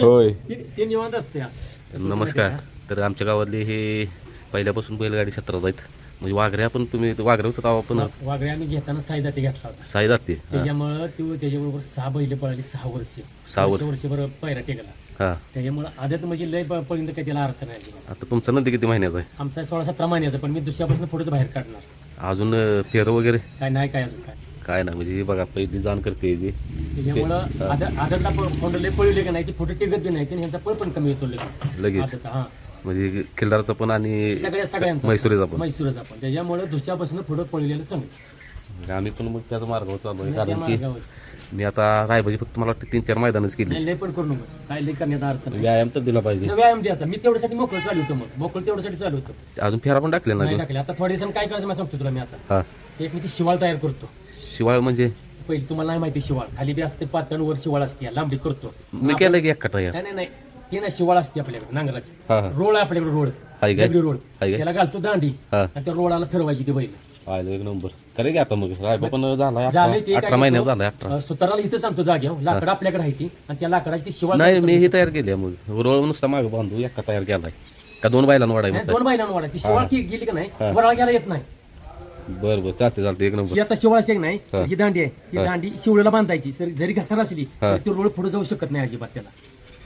होय. ते- ते निवांत असते नमस्कार. तर आमच्या गावातले हे पहिल्यापासून बैलगाडी क्षेत्रात आहेत. म्हणजे वाघऱ्या पण तुम्ही वाघऱ्या होता तेव्हा पण वागळे आम्ही घेताना साईदा ते घेतला होता. साई हा. त्याच्यामुळं ती त्याच्याबरोबर सहा बैल पळाली सहा वर्ष. सहा वर्ष. वर्षभर पैरा टेकला. हा. त्याच्यामुळं आदत म्हणजे लय प- पळीन तर काही त्याला अर्थ नाही. आता तुमचा नंदी किती महिन्याचा आहे? आमचा सोळा सतरा महिन्याचा पण मी दुसऱ्यापासून पुढेच बाहेर काढणार. अजून फेरं वगैरे? काय नाही काय अजून काय. काय ना म्हणजे हे बघा पहिली जाण करते जी त्याच्यामुळं लय पळले का नाही ते फोटो टिकत बी नाही आणि ह्यांचा पळ पण कमी येतो लगेच. लगेच. हा. म्हणजे खिल्लारचा पण आणि सगळ्या सगळ्यांचा. पण. मैसूरचा पण. त्याच्यामुळे दुसऱ्यापासून पुढे पळलेलं चांगलं. म्हणजे आम्ही पण मग त्याच मार्गावर चालू आहे त्या कारण की मार्गावर. मी आता रायबाजी फक्त मला वाटतं तीन चार मैदानच केली. नाही, लय पण करू नको. काय लय करण्यात अर्थ नाही. व्यायाम तर दिला पाहिजे. व्यायाम द्यायचा. मी तेवढ्यासाठी मोकळं चालू होतो मग. मोकळं तेवढ्यासाठी चालू होतो. अजून फेरा पण टाकले नाही ना टाकले. आता थोडे दिवसांनी काय करायचं मला सांगतो तुला मी आता. हा. एक मी ती शिवाळ तयार करतो. शिवाळ म्हणजे? पहिले तुम्हाला नाही माहिती शिवाळ. खाली बी असते पातळ वर शिवाळ असते लांबडी करतो. मी केलं की एक नाही नाही नाही. ती ना शिवाळ असते आपल्याकडे नांगराची. हा हा. रोड आहे आपल्याकडे रोड. आहे काय? दगडी रोड. काय? त्याला घालतो दांडी. हा. आणि त्या रोडाला फिरवायची ती बैल. आलं एक नंबर. करे की आता मग. रायबा पण झाला ते अठरा. काय अठरा महिन्यात करतो, झाला अठरा. अं, सुताराला इथंच आणतो जाग्यावर लाकडं आपल्याकडे आहे ती. आणि त्या लाकडाची ती शिवाळ नाही मी हे तयार केली आहे मग. रोळ नुसता माग बांधू एका तयार केलाय. का दोन बैलांना वाढाय नाही, दोन बैलांना वाढा ती शिवाळ की गेली का नाही? वराळ घ्यायला येत नाही. बरं बरं. चालते चालते एक नंबर. ही आता शिवाळ शेक नाही हा. ही दांडी आहे. ही दांडी शिवळ्याला बांधायची. जरी जरी घसर असली हा. तरी ती रोड पुढे जाऊ शकत नाही अजिबात त्याला.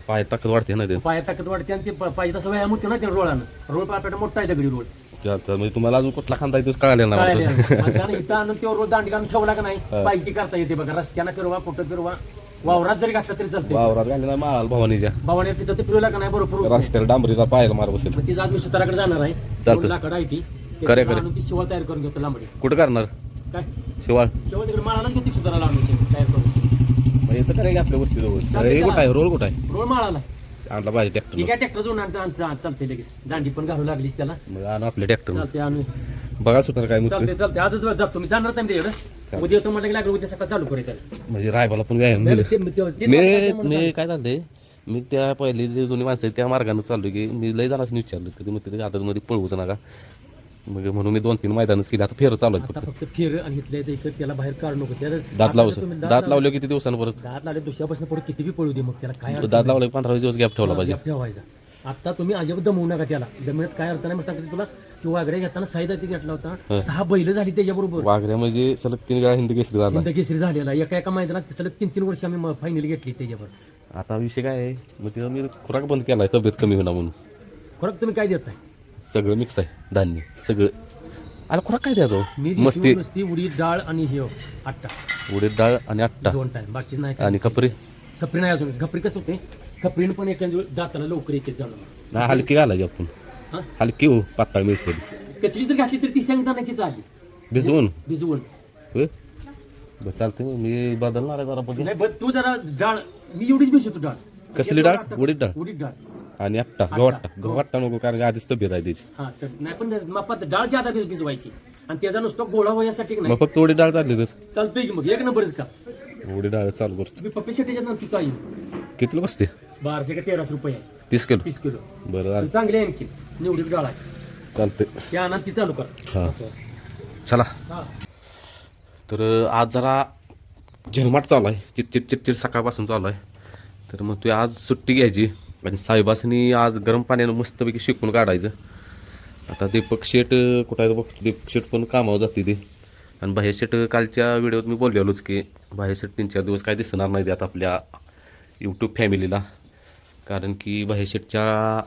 पाय ताकद वाढते ना ते. पाया ताकद वाढते आणि ते प- पाहिजे तसं व्यायाम होते ना त्या रोळानं रोड आपल्याला मोठा आहे दगडी रोड. म्हणजे तुम्हाला अजून कुठला खांदा येतोच कळाले ना. आणि त्यानं इथं आणून तो रोड दांडी काढून ठेवला का नाही पाहिजे ती करता येते बघा. रस्त्यानं फिरवा कुठं फिरवा वावरात जरी घातला तरी चालते वावरात घालले माल भवानीच्या. भावाने तिथं ते फिरवला का नाही बरोबर रस्त्याला डांबरीला पाहायला मार बसेल. मग तिचं आज मी सुताराकडे जाणार आहे. चालतं. दोन लाकडं आहे ती. आणून ती शिवाळ तयार करून घेतो लांबडी. कुठं करणार? काय? शिवाळ शिवाळ तिकडे माळालाच घेते सुताराला आणून ते तयार करून. म्हणजे इथं आपल्या वस्ती जवळ. चालतंय हे कुठं. आहे? रोल कुठं आहे? रोड माळाला. आणला पाहिजे ट्रॅक्टर ट्रॅक्टर जोडून आणतो आणतो चालते लगेच. दांडी पण घालू लागलीच त्याला. मग आणू आपल्या ट्रॅक्टर चालते आणू. बघा सुटार काय मुद्दे चालते चालते आजच जातो. मी जाणारच आहे तिकडे उद्या येतो म्हटलं की लागलं उद्या सकाळ चालू करेल त्याला. म्हणजे रायबाला पण ते- ते- ते- मी काय झालंय? मी त्या पहिली जे जुनी माणसं आहेत त्या मार्गाने चाललो की मी लय जणांनी विचारलं कधी मग तिथे आता मध्ये पळवूच नका. मग म्हणून मी दोन तीन मैदानच केली. आता फेर चालू आहे आता फक्त. फक्त फिर आणि इथल्या इथं इकडे त्याला बाहेर काढू नको. त्याला दात लावू तुम्ही दात लावले. किती दिवसांनी परत दात लावले दुसऱ्यापासून पुढे किती बी पळू दे मग त्याला काय दात लावले पंधरा वीस दिवस गॅप ठेवला पाहिजे. गॅप ठेवायचा. आता तुम्ही अजिबात दमवू नका त्याला. दमवण्यात काय अर्थ नाही मग सांगते तुला तू वागरे घेताना साईदा ती घेतला होता. सहा बैल झाली त्याच्याबरोबर. वाघऱ्या म्हणजे सलग तीन वेळा हिंद केसरी झाला. हिंद केसरी झालेला. एका एका मैदानात सलग तीन तीन वर्ष आम्ही फायनल घेतली त्याच्यावर. आता विषय काय आहे? मग तिथं मी खुराक बंद केलाय तब्येत कमी होणार म्हणून. खरं तुम्ही काय देत नाही सगळं मिक्स आहे. धान्य सगळं. अरे खुराक काय द्यायचं मस्ती. उडीद डाळ आणि हे आट्टा. उडीद डाळ आणि आट्टा. दोन टाइम बाकीच नाही. आणि कपरी खपरी. नाही अजून. खपरी कसं होते? खपरीनं पण एखाद्या दाताला लवकर येते जाणं नाही हलकी घालायची आपण. हा? हलकी हो पातळ मिळते. कसली जर घातली तरी ती शेंगदाण्याची चालली भिजवून? भिजवून. बरं चालतंय मग. मी बदलणार आहे जरा बघू नाही बरं तू जरा डाळ. मी एवढीच भिजवतो डाळ. कसली डाळ? उडीद डाळ. उडीद डाळ. आणि आट्टा गव्हाट्टा गव्हाट्टा नको कारण आधीच तब्येत आहे त्याची हा तर नाही पण मापात डाळ जादा भिज भिजवायची. आणि त्याचा नुसतं गोळा होण्यासाठी मग फक्त उडीद डाळ चालली तर. चालतंय की मग? एक नंबरच का? उडीद डाळ चालू करतो. तुम्ही पप्पी शेट्टीच्या नंतर काय कितीला बसते? बाराशे का तेराशे रुपये. आहे तीस किलो. तीस किलो. बरं पण चांगली आहे आणखी. निवडीत डाळ आहे. चालतंय. त्या आणा ती चालू कर. हां. चला. हा. तर आज जरा झिरमाट चालू आहे. चिटचिट चिटचिट सकाळपासून चालू आहे. तर मग तू आज सुट्टी घ्यायची. आणि साहेबासनी आज गरम पाण्यानं मस्तपैकी शिकून काढायचं. आता दीपक शेट कुठं आहे बघतो दीपक शेट पण कामावर जाते ते. आणि बाहेर शेट कालच्या व्हिडिओत मी बोललेलोच की बाहेर शेट तीन चार दिवस काय दिसणार नाही आता आपल्या यूट्यूब फॅमिलीला कारण की बाहेर शेटच्या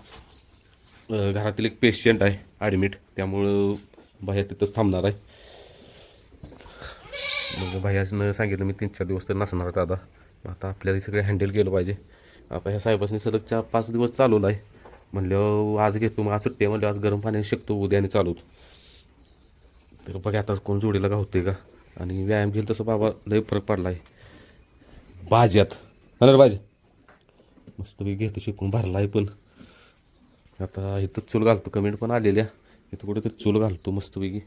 घरातील एक पेशंट आहे ॲडमिट त्यामुळं बाहेर तिथंच थांबणार आहे. मग भैयानं सांगितलं मी तीन चार दिवस तर नसणार दादा. आता आपल्याला सगळं हँडल केलं पाहिजे. आता ह्या साहेबांनी सलग चार पाच दिवस चालवला आहे म्हणलं आज घेतो मग आज सुट्टी आहे म्हणलं आज गरम पाण्याने शिकतो उद्याने चालवतो. तर बघा आता कोण जोडीला गावते का? आणि व्यायाम घेईल तसं बाबा लय फरक पडला आहे भाज्यात अरे भाजी. मस्तपैकी घेतो शिकून भरला आहे पण. आता इथं चूल घालतो कमेंट पण आलेल्या. इथं कुठेतरी चूल घालतो मस्तपैकी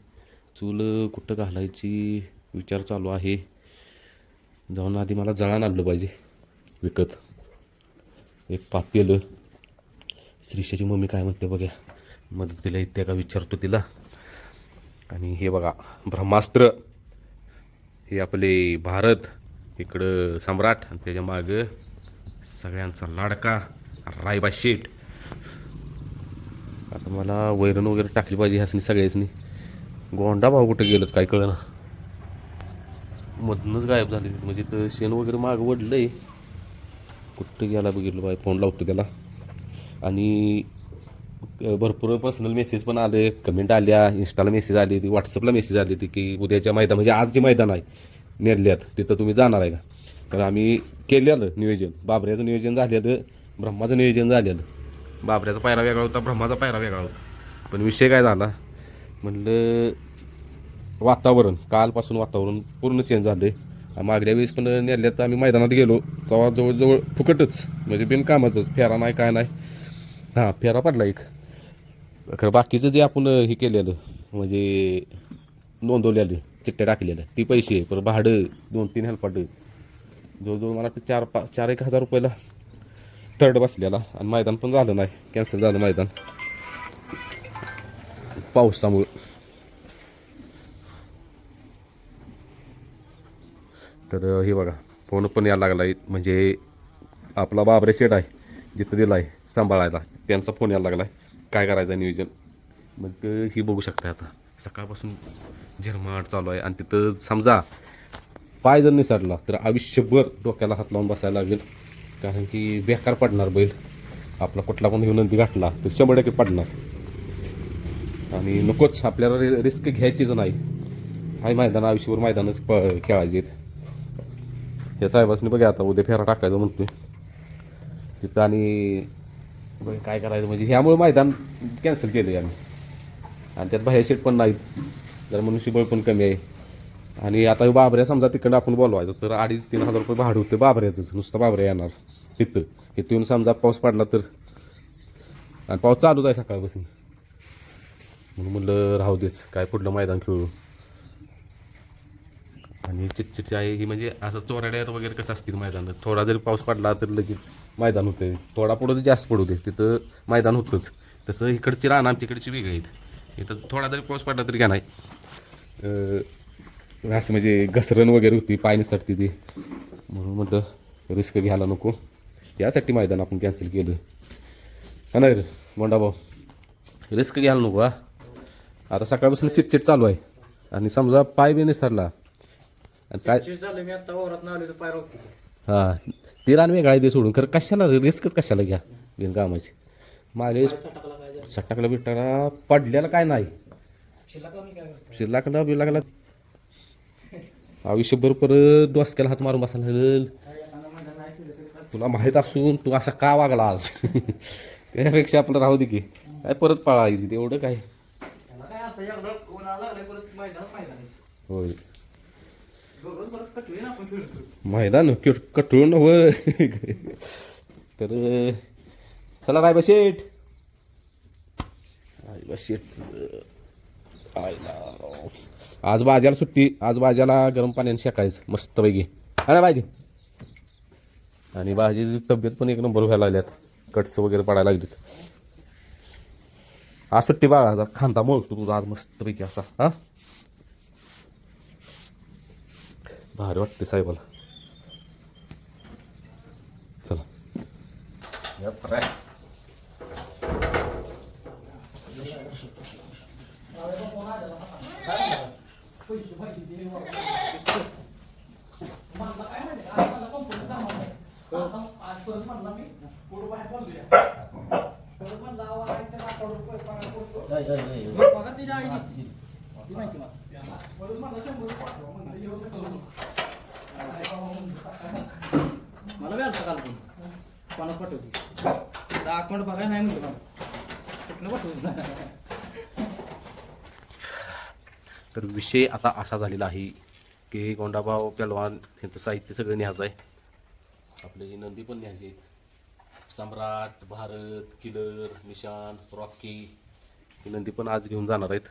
चूल कुठं घालायची? विचार चालू आहे. जाऊन आधी मला जळान आणलं पाहिजे. विकत. एक पातेलं श्रीषाची मम्मी काय म्हणते बघा मदतीला येते का विचारतो तिला. आणि हे बघा ब्रह्मास्त्र. हे आपले भारत इकडं सम्राट आणि त्याच्या मागं सगळ्यांचा लाडका रायबा शेट आता मला वैरण वगैरे टाकली पाहिजे ह्यासनी सगळ्याचनी गोंडा भाऊ कुठं गेलं काय कळलं मधनंच गायब झाले म्हणजे तर शेण वगैरे माग वडलंय कुठं गेला बघितलं बाय फोन लावतो त्याला. आणि भरपूर पर्सनल मेसेज पण आले कमेंट आल्या इंस्टाला मेसेज आली ती व्हॉट्सअपला मेसेज आली होती की उद्याच्या मैदान म्हणजे आज जे मैदान आहे नेरल्यात तिथं तुम्ही जाणार आहे का? तर आम्ही केलेलं नियोजन. बाबऱ्याचं नियोजन झालेलं ब्रह्माचं नियोजन झालेलं. बाबऱ्याचा पायरा वेगळा होता ब्रह्माचा पायरा वेगळा होता. पण विषय काय झाला? म्हणलं वातावरण कालपासून वातावरण पूर्ण चेंज झालं आहे मागल्या वेळेस पण नेल्यात आम्ही मैदानात गेलो तेव्हा जवळजवळ फुकटच म्हणजे बिनकामाचंच फेरा नाही काय नाही. हां फेरा पडला एक. खरं बाकीचं जे आपण हे केलेलं म्हणजे नोंदवलेलं चिठ्ठ्या टाकलेल्या ती पैसे परत भाडं दोन तीन हेल्पाट जवळजवळ मला वाटतं चार पाच चार एक हजार रुपयाला थर्ड बसलेला आणि मैदान पण झालं नाही कॅन्सल झालं मैदान. पावसामुळं. तर हे बघा फोन पण यायला लागला आहे म्हणजे आपला बाबरे शेट आहे जिथं दिला आहे सांभाळायला त्यांचा फोन यायला लागला आहे काय करायचं नियोजन? मग ही बघू शकता आता. सकाळपासून झिरमाट चालू आहे. आणि तिथं समजा पाय जर निसटला तर आयुष्यभर डोक्याला हात लावून बसायला लागेल. कारण की बेकार पडणार बैल. आपला कुठला पण विनंती गाठला तर शंभर टक्के पडणार. आणि नकोच आपल्याला रि रिस्क घ्यायचीच नाही. हाय मैदान आयुष्यभर मैदानच प खेळायचे आहेत हे साहेबांनी बघा आता उद्या फेरा टाकायचं म्हणतोय. तिथं आणि बघ काय करायचं म्हणजे ह्यामुळे मैदान कॅन्सल केलं आम्ही. आणि त्यात बाहेर सीट पण नाहीत. जर मनुष्यबळ पण कमी आहे. आणि आता बाबऱ्या समजा तिकडं आपण बोलवायचं तर अडीच तीन हजार रुपये भाडं होतं बाबऱ्याचंच. नुसतं बाबऱ्या येणार. तिथं. तिथून येऊन समजा पाऊस पडला तर. आणि पाऊस चालूच आहे सकाळपासून. म्हणून म्हणलं राहू देच. काय पुढलं मैदान खेळू. आणि चिटचिट आहे. ही म्हणजे असं चोराड्यात वगैरे कसं असतील मैदान थोडा जरी पाऊस पडला तर लगेच मैदान होतं थोडा पडू तर जास्त पडू दे तिथं मैदान होतंच. तसं इकडची राहणं आमच्या इकडची वेगळी आहेत. इथं थोडा जरी पाऊस पडला तरी काय नाही. असं म्हणजे घसरण वगैरे होती पाय निसटती ती. म्हणून म्हटलं रिस्क घ्यायला नको. यासाठी मैदान आपण कॅन्सल केलं. हा नाही रे मोंडा भाऊ रिस्क घ्यायला नको हा. आता सकाळपासून चिटचिट चालू आहे. आणि समजा पाय बी निसरला काय? झालं मी आता वावरात आलो तर पाय रोखते हां ते रान वेगळा ते सोडून. खरं कशाला रिस्कच कशाला घ्या बिनकामाची? मागे टाकला काय झालं? सट्टाकला बिट्टाला पडल्याला काय नाही. शिल्लक कमी काय करतो शिरलाकडा बिरलाकडा आयुष्यभर परत डोसक्याला हात मारून बसायला लागेल. तुला माहीत असून तू असा का वागला आज? त्यापेक्षा आपलं राहू दे की. काय परत पळायची तेवढं काय. होय बरोबर परत कटवे ना आपण खेळतो मैदान कटळून होय. तर चला रायबा शेठ. रायबा शेठ. आयला आज बाजाला सुट्टी. आज बाजाला गरम पाण्याने शेकायचं. मस्तपैकी. आणि भाजी आणि भाजीची तब्येत पण एक नंबर व्हायला लागल्यात. कट्स वगैरे पडायला लागलीत. आज सुट्टी बाळा. खांदा मोळतो तुझा. आज मस्तपैकी असा. हा? भारी वाटते साहेबाला. चला. बघा ती डाळी ती. ती माहिती मला. मला बी आलता काल पण. कोणाच पाठवते अकाउंट बघाय नाही म्हणतो मला. कुठलं पाठवतो तर विषय आता असा झालेला आहे की गोंडाबाव पलवान यांचं साहित्य सगळं न्यायचं आहे. आपले नंदी पण न्यायचे आहेत. सम्राट भारत किलर निशान रॉकी ही नंदी पण आज घेऊन जाणार आहेत.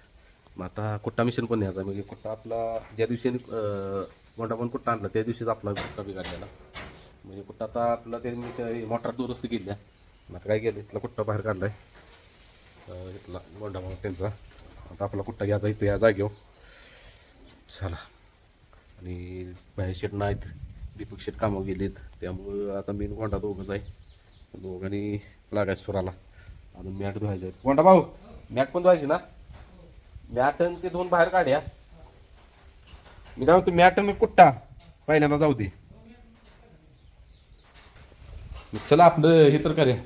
मग आता कुट्टा मिशन पण न्यायचा. आहे म्हणजे कुट्टा आपला ज्या दिवशी अं, पण कुट्टा आणला त्या दिवशीच आपला कुट्टा बिघडलेला म्हणजे कुट्टा आता आपला त्यांनी मोटार दुरुस्त केली मग आता काय केलं इथला कुट्टा बाहेर काढलाय. आहे इथला गोंडाभाऊ त्यांचा. आता आपला कुट्टा घ्यायचा इथं या जागेवर. चला. आणि बाहेर शेट नाहीत दीपक शेट कामावर गेलेत. त्यामुळं आता मेन गोंडा दोघंच आहे. दोघांनी लागायचं सुराला. अजून मॅट धुवायचे आहेत. गोंडा भाऊ मॅट पण धुवायची ना? मॅटन ते दोन बाहेर काढ्या. मी काय म्हणतो मॅटन मी कुट्टा पहिल्यांदा जाऊ दे. चला आपलं हे तर करूया.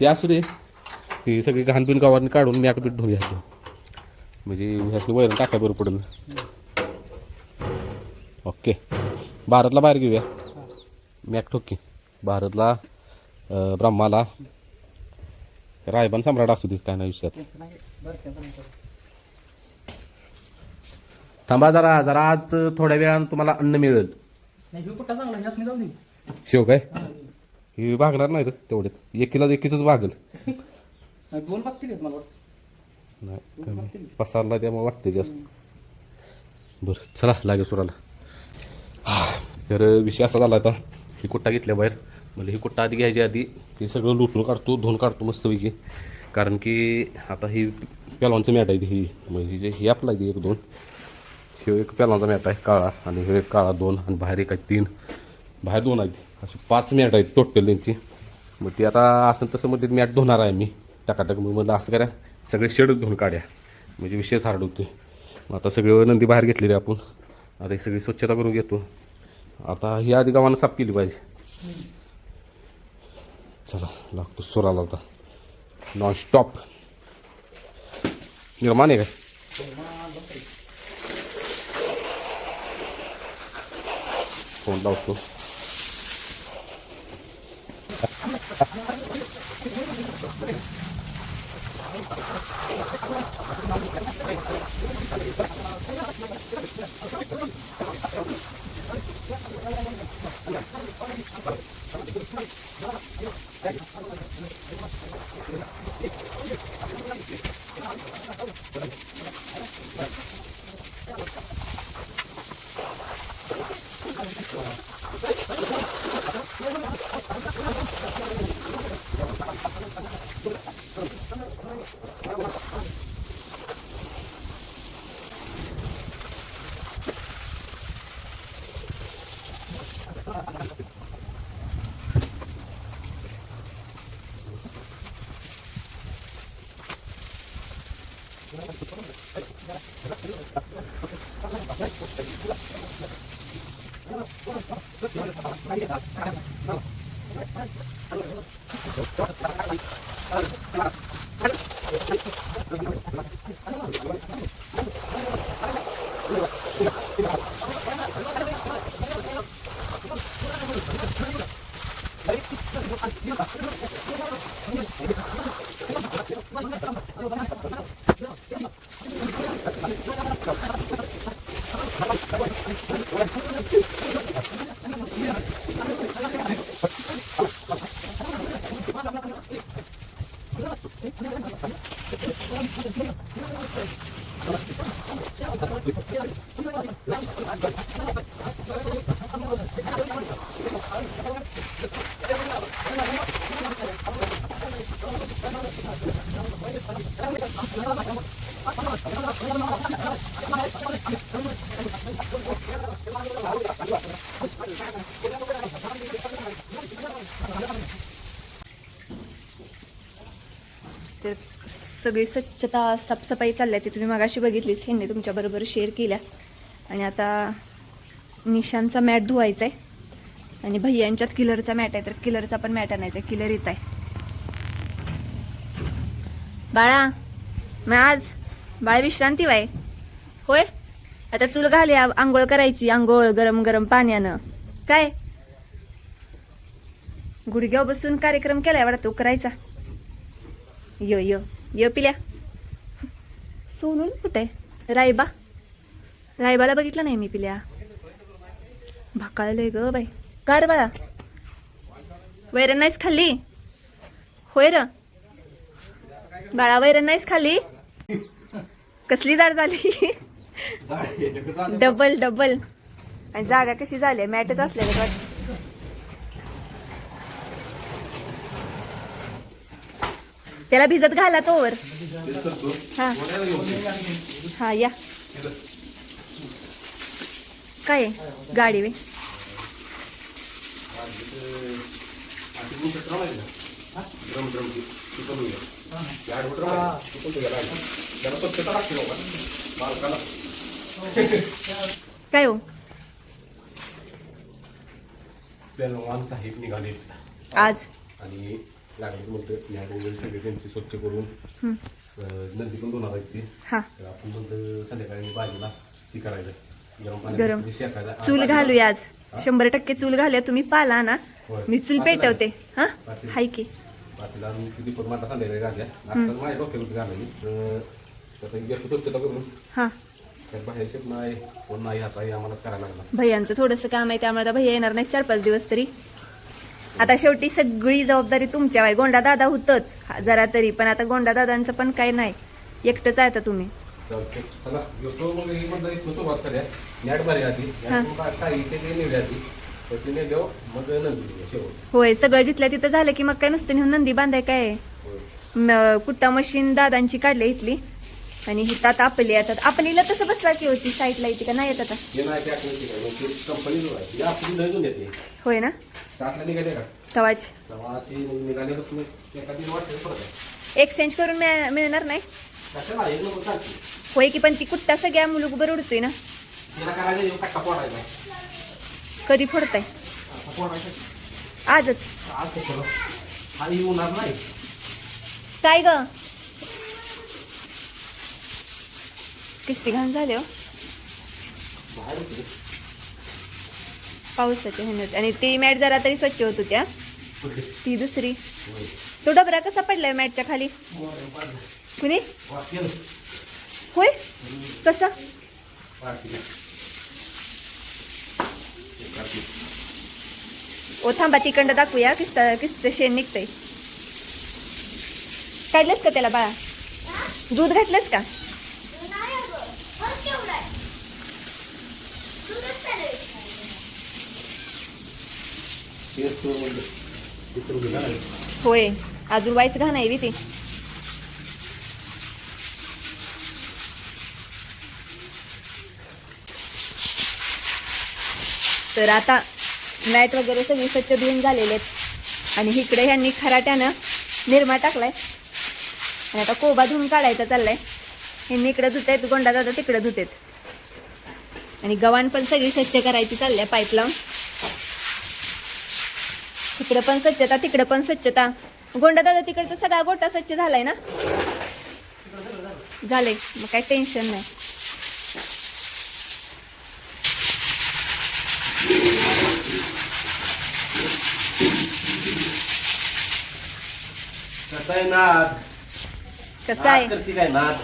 ते असू दे. ते सगळी घाणबिन गावाने काढून मॅट बीट धुवूया म्हणजे ह्यासनी वैरण टाकाय बरं पडेल. ओके. भारतला बाहेर घेऊया. मॅक ठोकी. भारतला ब्रह्माला. रायबान सम्राट असू दे काय नाही विषयात. थांबा जरा जरा आज थोड्या वेळानं तुम्हाला अन्न मिळेल. शिव काय? हे. भागणार नाही तेवढ्यात एकीला एकीच भागल. दोन नाही पसारला त्यामुळे वाटते जास्त. बरं चला लागे सुराला. हा, तर विषय असा झाला आता. ही कुट्टा घेतल्या बाहेर? म्हणजे ही कुट्टा आधी घ्यायची आधी? ते सगळं लुटून काढतो धुवून काढतो मस्तपैकी. कारण की आता ही पेलवांचं मॅट आहे ही म्हणजे जे ही आपला आहे एक दोन. ह्यो एक पहिल्यांदा मॅट आहे काळा. आणि हे एक काळा दोन आणि बाहेर एक आहे तीन. बाहेर दोन आहेत. अशी पाच मॅट आहेत टोटल त्यांची मग ती आता असं तसं मध्ये मॅट धुणार आहे मी. टाकाटाक मग म्हणलं असं करा. सगळे शेडच धुवून काढ्या. म्हणजे विशेष हार्ड होते. मग आता सगळे नंदी बाहेर घेतलेली आपण. आता ही सगळी स्वच्छता करून घेतो. आता ही आधी गावानं साफ केली पाहिजे. चला लागतो सुराला आता. नॉन स्टॉप निर्माण आहे काय? fonda olsun. फोन लावतो तर सगळी स्वच्छता साफसफाई चालल्या ती तुम्ही मगाशी बघितलीच. ह्यांनी तुमच्याबरोबर शेअर केल्या. आणि आता निशांचा मॅट धुवायचा आहे. आणि भैयांच्यात किलरचा मॅट आहे तर किलरचा पण मॅट आणायचा आहे. किलर येत आहे. बाळा मग आज बाळा विश्रांती वाय होय? आता चूल घाली आंघोळ करायची. आंघोळ गरम गरम पाण्यानं काय? गुडघ्यावर बसून कार्यक्रम केलाय वाटतो तो करायचा. यो यो. यो पिल्या. सोनून कुठे? रायबा. रायबाला बघितलं नाही मी पिल्या. भाकाळले ग बाई. कर बाळा. वैरण नाहीस खाल्ली? होय र. बाळा वैरण नाहीस खाल्ली? कसली जाड झाली? Double double. आणि जागा कशी झाली? मॅटच असलेलं त्याला भिजत घाला तोवर. हा. हा या. काय? गाडी वे. काय हो? आज. आणि लागले म्हणतो वगैरे सगळे त्यांची स्वच्छ करून हं. नंदी पण आहेत ती. हा. तर आपण म्हणतो संध्याकाळी भाजीला ती करायचं. गरम शेकायला. चूल घालूया आज. शंभर टक्के चूल घालूया. तुम्ही पाला ना. होय. मी चूल पातेलं पेटवते. हा? पातेलं. हाय की. बाकीला अजून किती पण माझा संध्याकाळी घातल्या आता माझ्या डोक्यात घालायची. तर तसं गॅस स्वच्छता करून. हा. त्यात बाहेर शेप नाही कोण नाही आता हे आम्हाला करायला लागला भैयांचं थोडंसं काम आहे त्यामुळे आता भैया येणार नाही चार पाच दिवस तरी. आता शेवटी सगळी जबाबदारी तुमच्या आहे गोंडा दादा होतत. जरा तरी पण आता गोंडा दादांचं पण काय नाही. एकटंच आहे तुम्ही. काही होय सगळं जिथल्या तिथं झालं की मग काय नुसतं नेऊन नंदी बांधाय काय? कुट्टा मशीन दादांची काढली इथली. आणि ही तात आपली येतात आपलीला तसं बसला की होती साईडला येते का? नाही येत आता. हे नाही ते आठवण ठीक आहे मग ती कंपनी जो आहे. ती आपली नवीन येते होय ना? निघाले का? तवाच. तवाची आहे. एक्सचेंज करून मिळ- मिळणार नाही? कशाला? एक नको चालते. होय की पण ती कुट्टा सगळ्या मुलूक बरं उडतोय ना? तिला करायचं येऊ कट्टा पोडायचा कधी फोडताय? आता पोडायचं आजच. आज कशाला? येऊणार नाही. काय ग? किस्ती घाण झाले हो. बाहेर होते. पावसाच्या ह्यानं आणि ती मॅट जरा तरी स्वच्छ होत होत्या? ती दुसरी. तो डबरा कसा पडलाय मॅटच्या खाली? कुणी. होय? कसा. ओ थांबा तिकडं दाखवूया. किस्त किस्त शेण निघतंय. काढलंस का त्याला बाळा? दूध घातलंस का तेच तो म्हणजे तिकडून गेला नाही. होय. अजून व्हायचं घाण आहे बी ते. तर आता मॅट वगैरे सगळी स्वच्छ धुवून झालेले आहेत. आणि इकडे ह्यांनी खराट्यानं निरमा टाकलाय. आणि आता कोबा धुवून काढायचा चाललाय. ह्यांनी इकडं आहेत गोंडा दादा तिकडं धुतेत. आणि गव्हाण पण सगळी स्वच्छ करायची चालल्या पाईप लावून. तिकडं पण स्वच्छता तिकडं पण स्वच्छता. गोंडा दादा तिकडचा सगळा गोटा स्वच्छ झालाय ना? झालंय. मग काय टेन्शन नाही. कसं आहे नाद? कसं आहे? नाद करते काय नाद?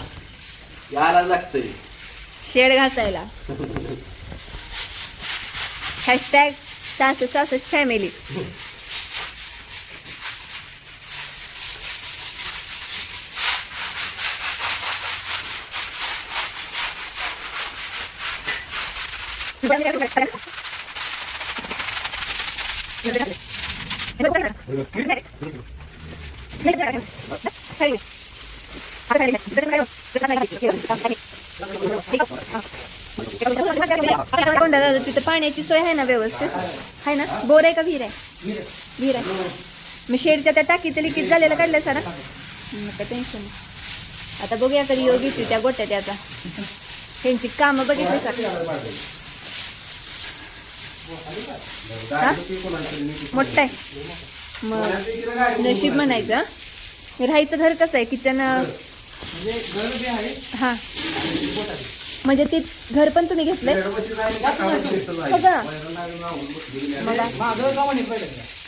यायला लागतंय. शेड घासायला. हॅशटॅग सासू सासू फॅमिली दादा तिथं पाण्याची सोय आहे ना व्यवस्थित? आहे ना? बोर आहे का विहीर आहे? विहीर आहे. मी शेडच्या त्या टाकीचं लिकीज झालेलं काढलं सर. काय टेन्शन नाही. आता बघूया कधी योग त्या गोट्या त्याचा त्यांची कामं बघितली सर हा? मोठं आहे. मग नशीब म्हणायचं हं? राहायचं घर कसं आहे? किचन हा. म्हणजे ते घर पण तुम्ही घेतलंय? सगळं? मग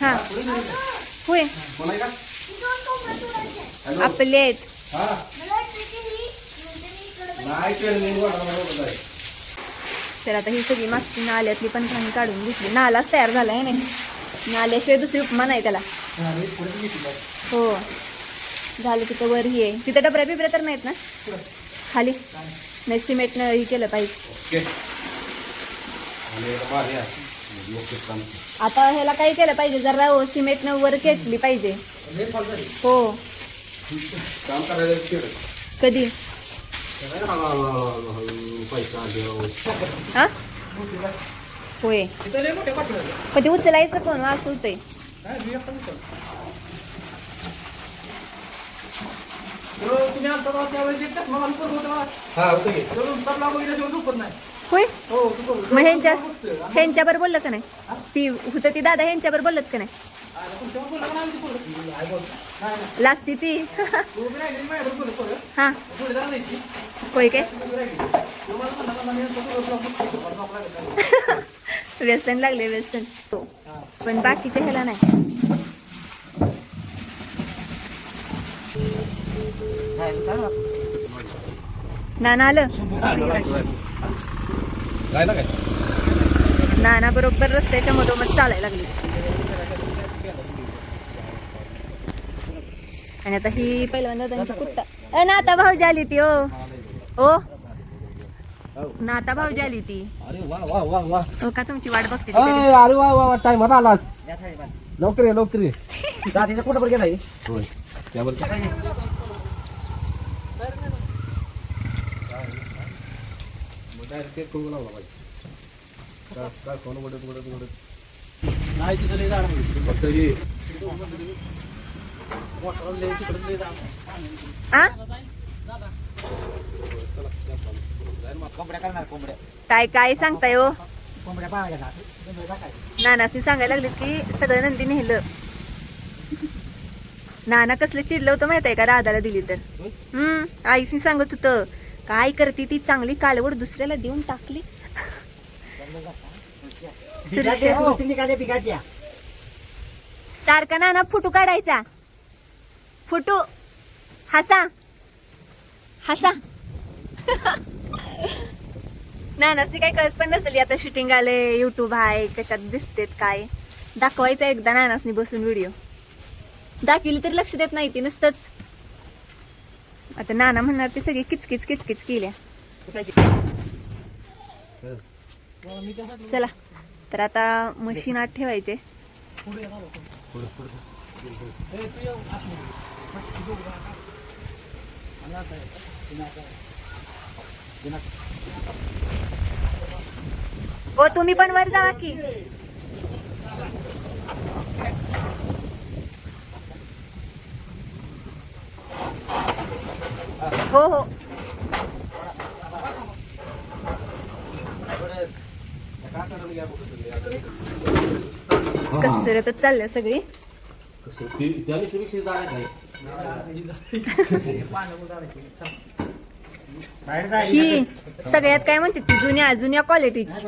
हा. होय. आपले आहेत. तर आता ही सगळी मागची नाल्यातली पण घाण काढून घेतली. नालाच तयार झाला आहे नाही नाल्याशिवाय दुसरी उपमा नाही त्याला. हो. झालं तिथं वर ही आहे. तिथं डबऱ्या बिबऱ्या तर नाहीत ना? खाली. नाही सिमेंटनं हे केलं पाहिजे. आता ह्याला काय केलं पाहिजे. जरा सिमेंटनं वर घेतली पाहिजे. हो. काम करायला कधी? हा? होय. पण ते उचलायचं कोण? असं होतंय. हा होय? हो. मग ह्यांच्या ह्यांच्यावर बोललं का नाही? ती होतं ती दादा ह्यांच्यावर बोलत का नाही? ती तू. हा ती. होय काय तू. तो. व्यसन लागले व्यसन हा. पण बाकीच्या ह्याला नाही नाना आलं नाना बरोबर रस्त्याच्या मधोमध चालायला लागली आणि आता ही पहिल्यांदा त्यांची कुत्ता. ए नाता भाऊजी आली ती ओ. ओ. नाता भाऊजी आली ती. अरे वा वा वा वा. हो का तुमची वाट बघते ती अरे वा वा टाइम आता आलास. लवकर ये लवकर ये. दादीच्या कुठं बरं गेलाय? होय. त्यावर नाही तिथं झाड फक्त हे. काय काय सांगताय हो? नानासी सांगायला लागले की सगळं नंदी नेलं. नाना कसलं चिडलं होतं माहीत आहे का? राधाला दिली तर. हम्म आईशी सांगत होतं. काय करते ती चांगली कालवड दुसऱ्याला देऊन टाकली? सुरक्षा. सारखा नाना फोटो काढायचा. फोटो. हसा. हसा. नानासनी काय कळत पण नसेल आता शूटिंग आले युट्यूब आहे कशात दिसतेत काय. दाखवायचं एकदा नानासनी बसून व्हिडिओ दाखविली तरी लक्ष देत नाही ती नुसतंच. आता नाना म्हणणार ते सगळी किचकिच किचकिच केल्या. चला तर आता मशीन आत ठेवायचे हो तुम्ही पण वर जावा की. हो हो. कसरतच चाललं सगळी. त्या विषयी जाण्या काय ही सगळ्यात काय म्हणते ती? जुन्या जुन्या क्वालिटीची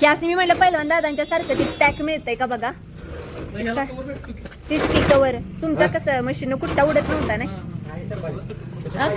ही असं मी म्हटलं पहिलं दादांच्या सारखं ती पॅक मिळतंय का बघा? तीच की कवर तुमचा कसं मशीन कुठला उडत नव्हता ना? नाही.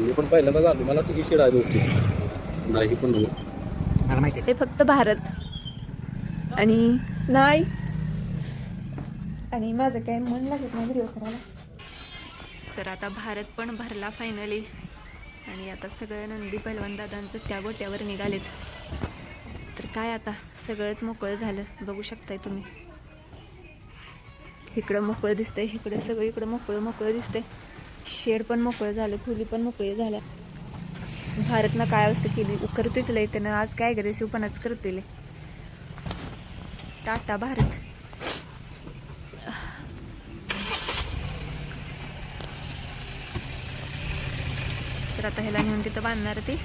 मी पण पहिल्यांदा आलो मला तुझी शिड आली होती. नाही पण नाही. मला माहिती ते फक्त भारत. आणि नाही. आणि माझं काय मन लागत नाही व्हिडिओ करायला. तर आता भारत पण भरला फायनली आणि आता सगळं नंदी पहिलवान दादांचं त्या गोट्यावर निघालेत. तर काय आता? सगळंच मोकळं झालं. बघू शकताय तुम्ही. इकडं मोकळं दिसतंय इकडं सगळं इकडं मोकळं मोकळं दिसतंय. शेड पण मोकळं झालं खोली पण मोकळी झाल्या. भारतनं काय अवस्था केली? करतोच लय त्यानं. आज काय अग्रेसिव्हपणाच करते लय. टाटा भारत. तर आता ह्याला नेऊन तिथं बांधणार ते.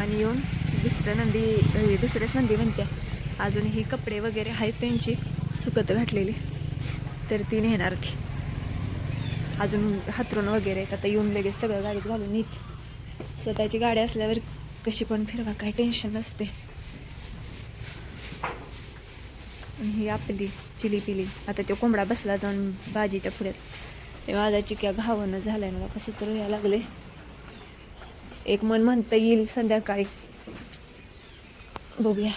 आणि येऊन दुसरं नंदी दुसऱ्याच नंदी नंदी म्हणत्या अजूनही कपडे वगैरे आहेत त्यांची. सुकत घातलेली. तर ती नेणार ती अजून हातरून वगैरे आहेत. आता येऊन लगेच सगळं गाडीत घालून येते. स्वतःची गाडी असल्यावर कशी पण फिरवा काय टेन्शन नसते. ही आपली चिली पिली. आता तो कोंबडा बसला जाऊन भाजीच्या पुढ्यात. माझा चिक्या घावणं झालाय मला. कसं तर व्हायला लागले एक मन म्हणता येईल संध्याकाळी. बघूया.